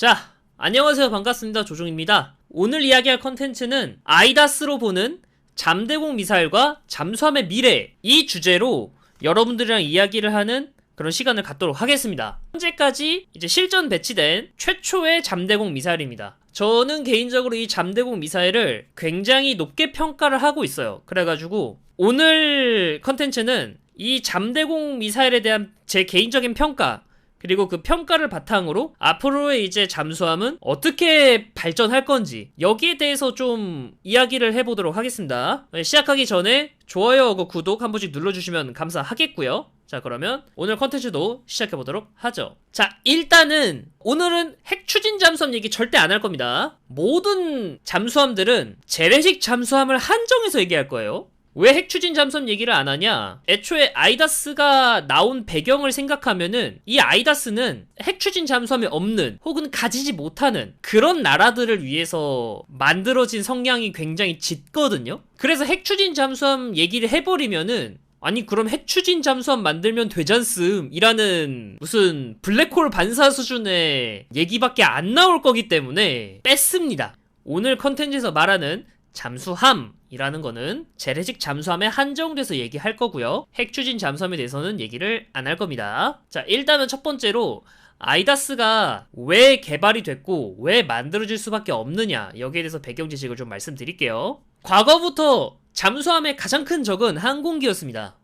자, 안녕하세요. 반갑습니다. 조종입니다. 오늘 이야기할 컨텐츠는 아이다스로 보는 잠대공 미사일과 잠수함의 미래 이 주제로 여러분들이랑 이야기를 하는 그런 시간을 갖도록 하겠습니다. 현재까지 이제 실전 배치된 최초의 잠대공 미사일입니다. 저는 개인적으로 이 잠대공 미사일을 굉장히 높게 평가를 하고 있어요. 그래가지고 오늘 컨텐츠는 이 잠대공 미사일에 대한 제 개인적인 평가 그리고 그 평가를 바탕으로 앞으로의 이제 잠수함은 어떻게 발전할 건지 여기에 대해서 좀 이야기를 해보도록 하겠습니다. 네, 시작하기 전에 좋아요하고 구독 한 번씩 눌러주시면 감사하겠고요. 자 그러면 오늘 컨텐츠도 시작해보도록 하죠. 자 일단은 오늘은 핵 추진 잠수함 얘기 절대 안 할 겁니다. 모든 잠수함들은 재래식 잠수함을 한정해서 얘기할 거예요. 왜 핵추진 잠수함 얘기를 안 하냐? 애초에 아이다스가 나온 배경을 생각하면은 이 아이다스는 핵추진 잠수함이 없는 혹은 가지지 못하는 그런 나라들을 위해서 만들어진 성향이 굉장히 짙거든요. 그래서 핵추진 잠수함 얘기를 해버리면은 아니 그럼 핵추진 잠수함 만들면 되잖음 이라는 무슨 블랙홀 반사 수준의 얘기밖에 안 나올 거기 때문에 뺐습니다. 오늘 컨텐츠에서 말하는 잠수함 이라는 거는 재래식 잠수함에 한정돼서 얘기할 거고요. 핵 추진 잠수함에 대해서는 얘기를 안 할 겁니다. 자, 일단은 첫 번째로 아이다스가 왜 개발이 됐고 왜 만들어질 수밖에 없느냐 여기에 대해서 배경 지식을 좀 말씀드릴게요. 과거부터 잠수함의 가장 큰 적은 항공기였습니다.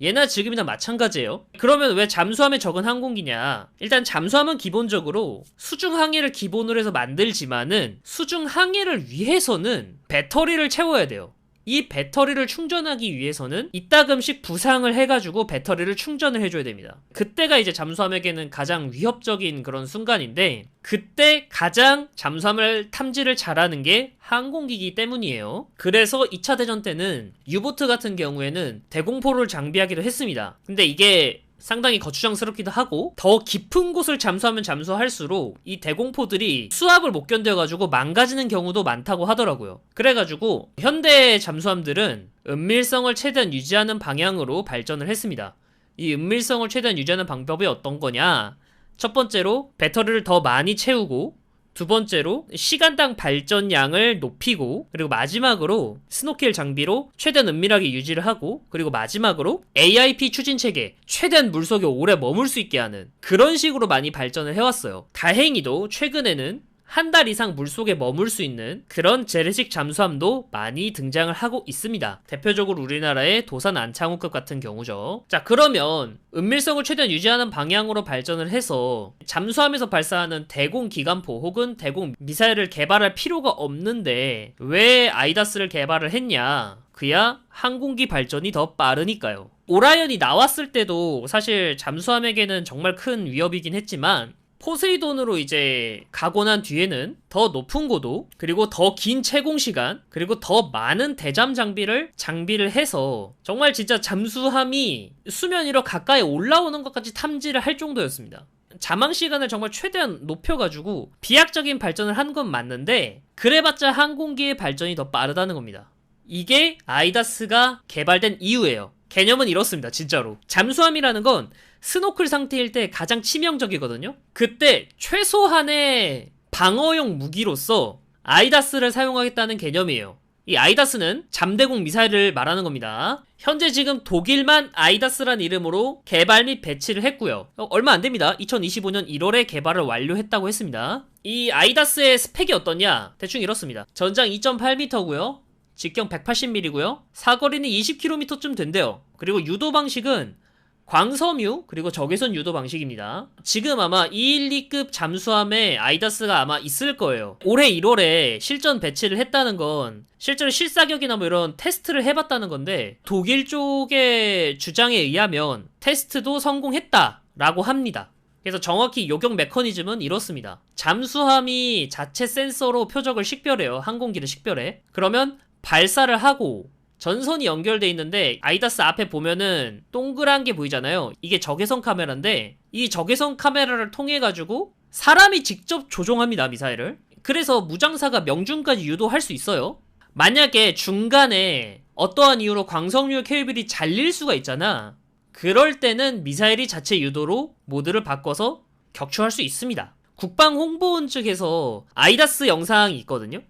예나 지금이나 마찬가지예요. 그러면 왜 잠수함에 적은 항공기냐? 일단 잠수함은 기본적으로 수중 항해를 기본으로 해서 만들지만은 수중 항해를 위해서는 배터리를 채워야 돼요. 이 배터리를 충전하기 위해서는 이따금씩 부상을 해가지고 배터리를 충전을 해줘야 됩니다. 그때가 이제 잠수함에게는 가장 위협적인 그런 순간인데 그때 가장 잠수함을 탐지를 잘하는 게 항공기이기 때문이에요. 그래서 2차 대전 때는 유보트 같은 경우에는 대공포를 장비하기도 했습니다. 근데 이게 상당히 거추장스럽기도 하고 더 깊은 곳을 잠수하면 잠수할수록 이 대공포들이 수압을 못 견뎌가지고 망가지는 경우도 많다고 하더라고요. 그래가지고 현대 잠수함들은 은밀성을 최대한 유지하는 방향으로 발전을 했습니다. 이 은밀성을 최대한 유지하는 방법이 어떤 거냐? 첫 번째로 배터리를 더 많이 채우고 두 번째로 시간당 발전량을 높이고 그리고 마지막으로 스노켈 장비로 최대한 은밀하게 유지를 하고 그리고 마지막으로 AIP 추진 체계 최대한 물속에 오래 머물 수 있게 하는 그런 식으로 많이 발전을 해왔어요. 다행히도 최근에는 한 달 이상 물속에 머물 수 있는 그런 재래식 잠수함도 많이 등장을 하고 있습니다. 대표적으로 우리나라의 도산 안창호급 같은 경우죠. 자, 그러면 은밀성을 최대한 유지하는 방향으로 발전을 해서 잠수함에서 발사하는 대공 기관포 혹은 대공 미사일을 개발할 필요가 없는데 왜 아이다스를 개발을 했냐? 그야 항공기 발전이 더 빠르니까요. 오라이언이 나왔을 때도 사실 잠수함에게는 정말 큰 위협이긴 했지만 포세이돈으로 이제 가고 난 뒤에는 더 높은 고도, 그리고 더 긴 채공 시간, 그리고 더 많은 대잠 장비를 장비를 해서 정말 진짜 잠수함이 수면 위로 가까이 올라오는 것까지 탐지를 할 정도였습니다. 자망 시간을 정말 최대한 높여가지고 비약적인 발전을 한 건 맞는데 그래봤자 항공기의 발전이 더 빠르다는 겁니다. 이게 아이다스가 개발된 이유예요. 개념은 이렇습니다. 진짜로. 잠수함이라는 건 스노클 상태일 때 가장 치명적이거든요. 그때 최소한의 방어용 무기로서 아이다스를 사용하겠다는 개념이에요. 이 아이다스는 잠대공 미사일을 말하는 겁니다. 현재 지금 독일만 아이다스란 이름으로 개발 및 배치를 했고요. 어, 얼마 안 됩니다. 2025년 1월에 개발을 완료했다고 했습니다. 이 아이다스의 스펙이 어떠냐? 대충 이렇습니다. 전장 2.8m고요. 직경 180mm고요. 사거리는 20km쯤 된대요. 그리고 유도 방식은 광섬유 그리고 적외선 유도 방식입니다. 지금 아마 212급 잠수함에 아이다스가 아마 있을 거예요. 올해 1월에 실전 배치를 했다는 건 실제로 실사격이나 뭐 이런 테스트를 해봤다는 건데 독일 쪽의 주장에 의하면 테스트도 성공했다라고 합니다. 그래서 정확히 요격 메커니즘은 이렇습니다. 잠수함이 자체 센서로 표적을 식별해요. 항공기를 식별해. 그러면 발사를 하고 전선이 연결돼 있는데 아이다스 앞에 보면은 동그란 게 보이잖아요. 이게 적외선 카메라인데 이 적외선 카메라를 통해 가지고 사람이 직접 조종합니다 미사일을. 그래서 무장사가 명중까지 유도할 수 있어요. 만약에 중간에 어떠한 이유로 광석류 케이블이 잘릴 수가 있잖아. 그럴 때는 미사일이 자체 유도로 모드를 바꿔서 격추할 수 있습니다. 국방 홍보원 측에서 아이다스 영상이 있거든요.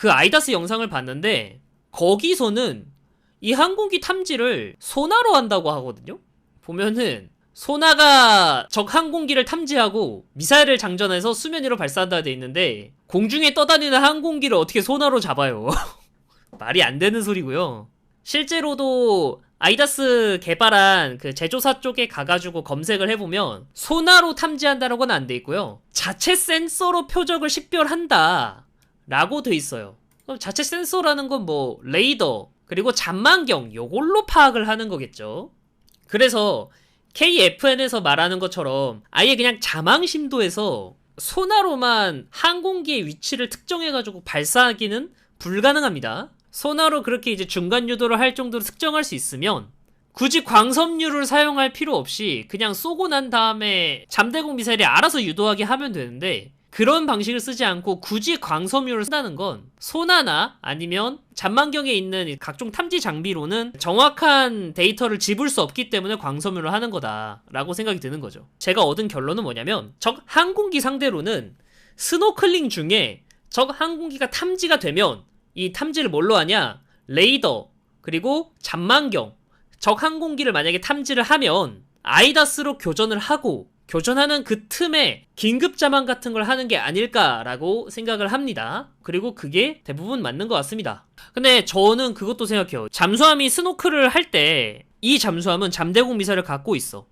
그 아이다스 영상을 봤는데 거기서는 이 항공기 탐지를 소나로 한다고 하거든요. 보면은 소나가 적 항공기를 탐지하고 미사일을 장전해서 수면 위로 발사한다 돼 있는데 공중에 떠다니는 항공기를 어떻게 소나로 잡아요? 말이 안 되는 소리고요. 실제로도 아이다스 개발한 그 제조사 쪽에 가가지고 검색을 해보면 소나로 탐지한다라고는 안돼 있고요. 자체 센서로 표적을 식별한다 라고 돼 있어요. 자체 센서라는 건 뭐 레이더 그리고 잠만경 요걸로 파악을 하는 거겠죠. 그래서 KFN에서 말하는 것처럼 아예 그냥 자망 심도에서 소나로만 항공기의 위치를 특정해가지고 발사하기는 불가능합니다. 소나로 그렇게 이제 중간 유도를 할 정도로 특정할 수 있으면 굳이 광섬유를 사용할 필요 없이 그냥 쏘고 난 다음에 잠대공 미사일이 알아서 유도하게 하면 되는데 그런 방식을 쓰지 않고 굳이 광섬유를 쓴다는 건 소나나 아니면 잠만경에 있는 각종 탐지 장비로는 정확한 데이터를 집을 수 없기 때문에 광섬유를 하는 거다라고 생각이 드는 거죠. 제가 얻은 결론은 뭐냐면 적 항공기 상대로는 스노클링 중에 적 항공기가 탐지가 되면 이 탐지를 뭘로 하냐? 레이더 그리고 잠만경 적 항공기를 만약에 탐지를 하면 아이다스로 교전을 하고 교전하는 그 틈에 긴급 자망 같은 걸 하는 게 아닐까라고 생각을 합니다. 그리고 그게 대부분 맞는 것 같습니다. 근데 저는 그것도 생각해요. 잠수함이 스노클을 할때 이 잠수함은 잠대공 미사일을 갖고 있어.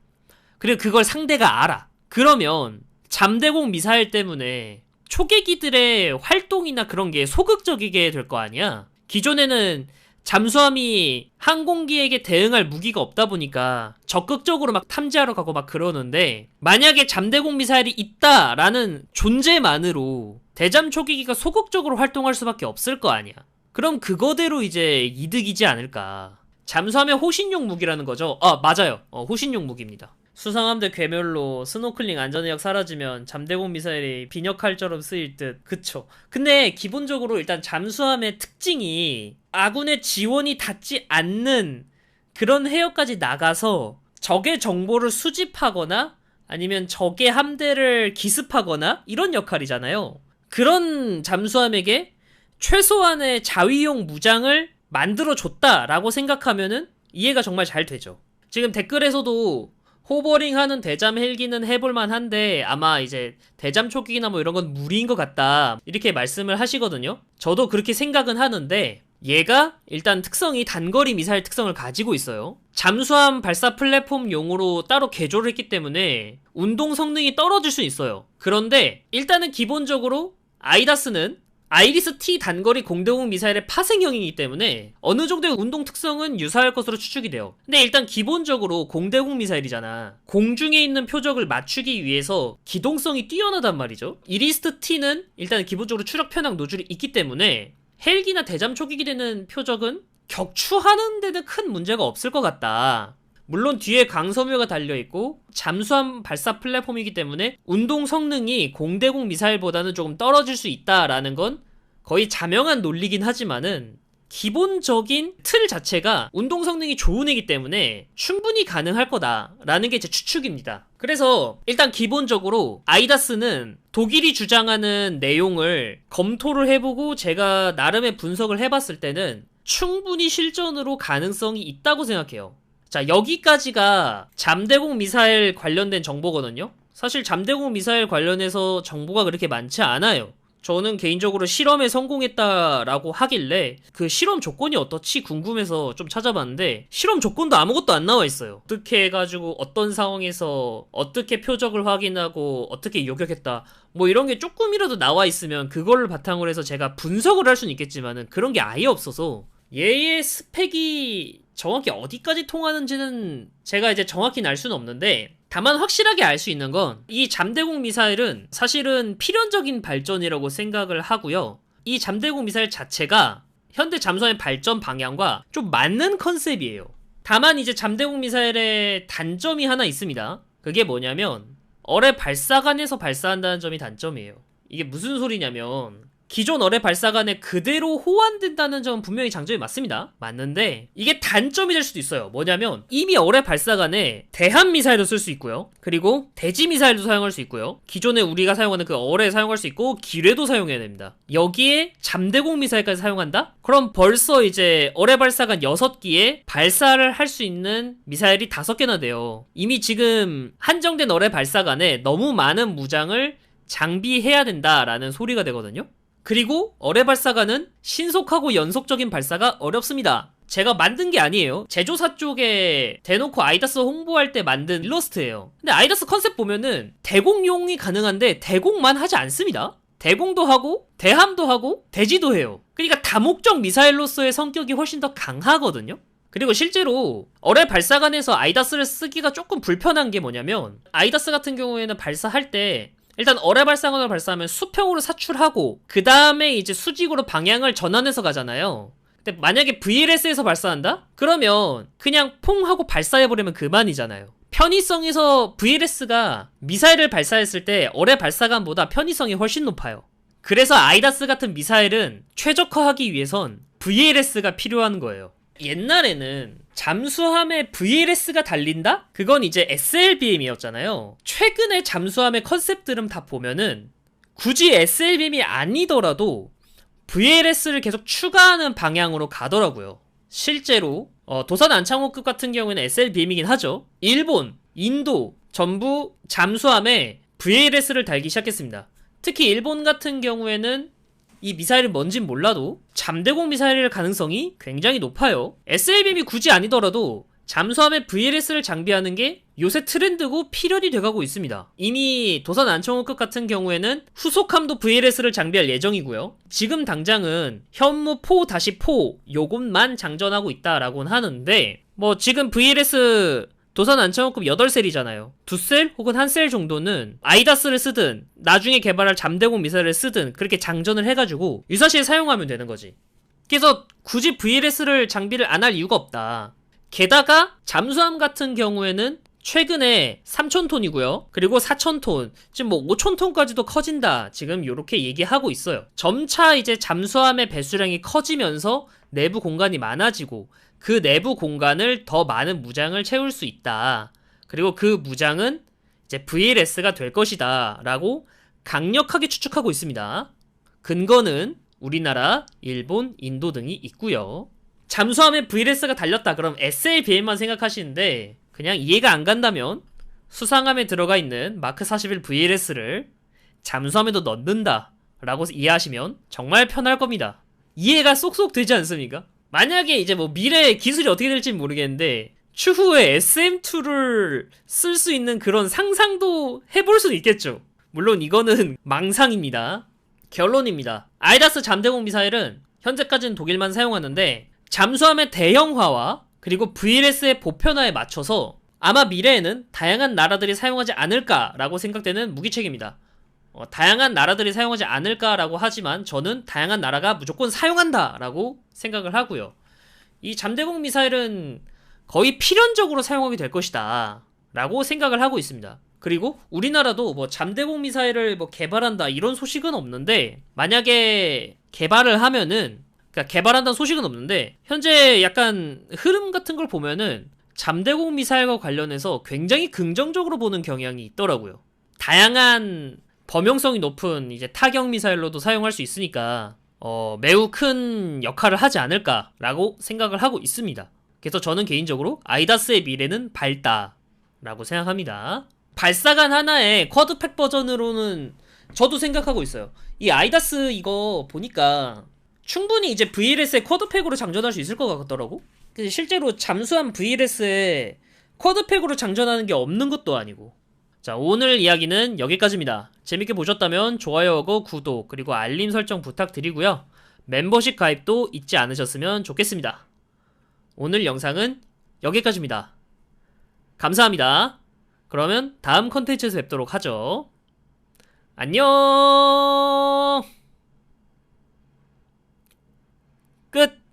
그리고 그걸 상대가 알아. 그러면 잠대공 미사일 때문에 초계기들의 활동이나 그런 게 소극적이게 될 거 아니야? 기존에는 잠수함이 항공기에게 대응할 무기가 없다 보니까 적극적으로 막 탐지하러 가고 막 그러는데 만약에 잠대공 미사일이 있다라는 존재만으로 대잠 초기기가 소극적으로 활동할 수밖에 없을 거 아니야. 그럼 그거대로 이제 이득이지 않을까. 잠수함의 호신용 무기라는 거죠. 아 맞아요. 어, 호신용 무기입니다. 수상함대 괴멸로 스노클링 안전의역 사라지면 잠대공 미사일이 비녀칼처럼 쓰일 듯 그쵸 근데 기본적으로 일단 잠수함의 특징이 아군의 지원이 닿지 않는 그런 해역까지 나가서 적의 정보를 수집하거나 아니면 적의 함대를 기습하거나 이런 역할이잖아요. 그런 잠수함에게 최소한의 자위용 무장을 만들어 줬다라고 생각하면은 이해가 정말 잘 되죠. 지금 댓글에서도 호버링 하는 대잠 헬기는 해볼만 한데 아마 이제 대잠 초기나 뭐 이런 건 무리인 것 같다. 이렇게 말씀을 하시거든요. 저도 그렇게 생각은 하는데 얘가 일단 특성이 단거리 미사일 특성을 가지고 있어요 잠수함 발사 플랫폼용으로 따로 개조를 했기 때문에 운동 성능이 떨어질 수 있어요 그런데 일단은 기본적으로 아이다스는 아이리스 T 단거리 공대공 미사일의 파생형이기 때문에 어느 정도의 운동 특성은 유사할 것으로 추측이 돼요. 근데 일단 기본적으로 공대공 미사일이잖아. 공중에 있는 표적을 맞추기 위해서 기동성이 뛰어나단 말이죠. 이리스트 T는 일단 기본적으로 추력 편향 노즐이 있기 때문에 헬기나 대잠 초기기 되는 표적은 격추하는 데는 큰 문제가 없을 것 같다. 물론 뒤에 강섬유가 달려있고 잠수함 발사 플랫폼이기 때문에 운동 성능이 공대공 미사일보다는 조금 떨어질 수 있다라는 건 거의 자명한 논리긴 하지만은 기본적인 틀 자체가 운동 성능이 좋은 애기 때문에 충분히 가능할 거다라는 게 제 추측입니다. 그래서 일단 기본적으로 아이다스는 독일이 주장하는 내용을 검토를 해보고 제가 나름의 분석을 해봤을 때는 충분히 실전으로 가능성이 있다고 생각해요. 자, 여기까지가 잠대공 미사일 관련된 정보거든요? 사실 잠대공 미사일 관련해서 정보가 그렇게 많지 않아요. 저는 개인적으로 실험에 성공했다라고 하길래 그 실험 조건이 어떻지 궁금해서 좀 찾아봤는데 실험 조건도 아무것도 안 나와 있어요. 어떻게 해가지고 어떤 상황에서 어떻게 표적을 확인하고 어떻게 요격했다 뭐 이런 게 조금이라도 나와 있으면 그거를 바탕으로 해서 제가 분석을 할 수는 있겠지만은 그런 게 아예 없어서 얘의 스펙이 정확히 어디까지 통하는지는 제가 이제 정확히 알 수는 없는데 다만 확실하게 알 수 있는 건 이 잠대공 미사일은 사실은 필연적인 발전이라고 생각을 하고요. 이 잠대공 미사일 자체가 현대 잠수함의 발전 방향과 좀 맞는 컨셉이에요. 다만 이제 잠대공 미사일의 단점이 하나 있습니다. 그게 뭐냐면 어뢰 발사관에서 발사한다는 점이 단점이에요. 이게 무슨 소리냐면 기존 어뢰 발사관에 그대로 호환된다는 점은 분명히 장점이 맞습니다. 맞는데 이게 단점이 될 수도 있어요. 뭐냐면 이미 어뢰 발사관에 대한 미사일도 쓸 수 있고요. 그리고 대지 미사일도 사용할 수 있고요. 기존에 우리가 사용하는 그 어뢰 사용할 수 있고 기뢰도 사용해야 됩니다. 여기에 잠대공 미사일까지 사용한다? 그럼 벌써 이제 어뢰 발사관 6기에 발사를 할 수 있는 미사일이 5개나 돼요. 이미 지금 한정된 어뢰 발사관에 너무 많은 무장을 장비해야 된다라는 소리가 되거든요. 그리고 어뢰 발사관은 신속하고 연속적인 발사가 어렵습니다. 제가 만든 게 아니에요. 제조사 쪽에 대놓고 아이다스 홍보할 때 만든 일러스트예요. 근데 아이다스 컨셉 보면은 대공용이 가능한데 대공만 하지 않습니다. 대공도 하고 대함도 하고 대지도 해요. 그러니까 다목적 미사일로서의 성격이 훨씬 더 강하거든요. 그리고 실제로 어뢰 발사관에서 아이다스를 쓰기가 조금 불편한 게 뭐냐면 아이다스 같은 경우에는 발사할 때 일단 어뢰 발사관을 발사하면 수평으로 사출하고 그 다음에 이제 수직으로 방향을 전환해서 가잖아요. 근데 만약에 VLS에서 발사한다? 그러면 그냥 퐁 하고 발사해버리면 그만이잖아요. 편의성에서 VLS가 미사일을 발사했을 때 어뢰 발사관보다 편의성이 훨씬 높아요. 그래서 아이다스 같은 미사일은 최적화하기 위해선 VLS가 필요한 거예요. 옛날에는 잠수함에 VLS가 달린다? 그건 이제 SLBM이었잖아요. 최근에 잠수함의 컨셉들은 다 보면은 굳이 SLBM이 아니더라도 VLS를 계속 추가하는 방향으로 가더라고요. 실제로 어, 도산 안창호급 같은 경우에는 SLBM이긴 하죠. 일본, 인도 전부 잠수함에 VLS를 달기 시작했습니다. 특히 일본 같은 경우에는 이 미사일이 뭔진 몰라도 잠대공 미사일일 가능성이 굉장히 높아요. SLBM이 굳이 아니더라도 잠수함에 VLS를 장비하는 게 요새 트렌드고 필연이 돼가고 있습니다. 이미 도산 안청호급 같은 경우에는 후속함도 VLS를 장비할 예정이고요. 지금 당장은 현무 4-4 요것만 장전하고 있다라고는 하는데 뭐 지금 VLS 도산 안창호급 8셀이잖아요. 2셀 혹은 1셀 정도는 아이다스를 쓰든 나중에 개발할 잠대공 미사일을 쓰든 그렇게 장전을 해가지고 유사시에 사용하면 되는 거지. 그래서 굳이 VLS를 장비를 안 할 이유가 없다. 게다가 잠수함 같은 경우에는 최근에 3,000톤이고요. 그리고 4,000톤, 지금 뭐 5,000톤까지도 커진다. 지금 이렇게 얘기하고 있어요. 점차 이제 잠수함의 배수량이 커지면서 내부 공간이 많아지고 그 내부 공간을 더 많은 무장을 채울 수 있다. 그리고 그 무장은 이제 VLS가 될 것이다. 라고 강력하게 추측하고 있습니다. 근거는 우리나라, 일본, 인도 등이 있고요. 잠수함에 VLS가 달렸다. 그럼 SLBM만 생각하시는데 그냥 이해가 안 간다면 수상함에 들어가 있는 마크 41 VLS를 잠수함에도 넣는다. 라고 이해하시면 정말 편할 겁니다. 이해가 쏙쏙 되지 않습니까? 만약에 이제 뭐 미래에 기술이 어떻게 될지 모르겠는데 추후에 SM2를 쓸 수 있는 그런 상상도 해볼 수도 있겠죠. 물론 이거는 망상입니다. 결론입니다. 아이다스 잠대공 미사일은 현재까지는 독일만 사용하는데 잠수함의 대형화와 그리고 VLS의 보편화에 맞춰서 아마 미래에는 다양한 나라들이 사용하지 않을까라고 생각되는 무기체계입니다. 어, 다양한 나라들이 사용하지 않을까라고 하지만 저는 다양한 나라가 무조건 사용한다라고 생각을 하고요. 이 잠대공 미사일은 거의 필연적으로 사용하게 될 것이다. 라고 생각을 하고 있습니다. 그리고 우리나라도 뭐 잠대공 미사일을 뭐 개발한다 이런 소식은 없는데 만약에 개발을 하면은 그러니까 개발한다는 소식은 없는데 현재 약간 흐름 같은 걸 보면은 잠대공 미사일과 관련해서 굉장히 긍정적으로 보는 경향이 있더라고요. 다양한 범용성이 높은 이제 타격 미사일로도 사용할 수 있으니까 어, 매우 큰 역할을 하지 않을까라고 생각을 하고 있습니다. 그래서 저는 개인적으로 아이다스의 미래는 밝다라고 생각합니다. 발사관 하나에 쿼드팩 버전으로는 저도 생각하고 있어요. 이 아이다스 이거 보니까 충분히 이제 VLS에 쿼드팩으로 장전할 수 있을 것 같더라고. 실제로 잠수함 VLS에 쿼드팩으로 장전하는 게 없는 것도 아니고. 자, 오늘 이야기는 여기까지입니다. 재밌게 보셨다면 좋아요하고 구독, 그리고 알림 설정 부탁드리고요. 멤버십 가입도 잊지 않으셨으면 좋겠습니다. 오늘 영상은 여기까지입니다. 감사합니다. 그러면 다음 컨텐츠에서 뵙도록 하죠. 안녕! 끝!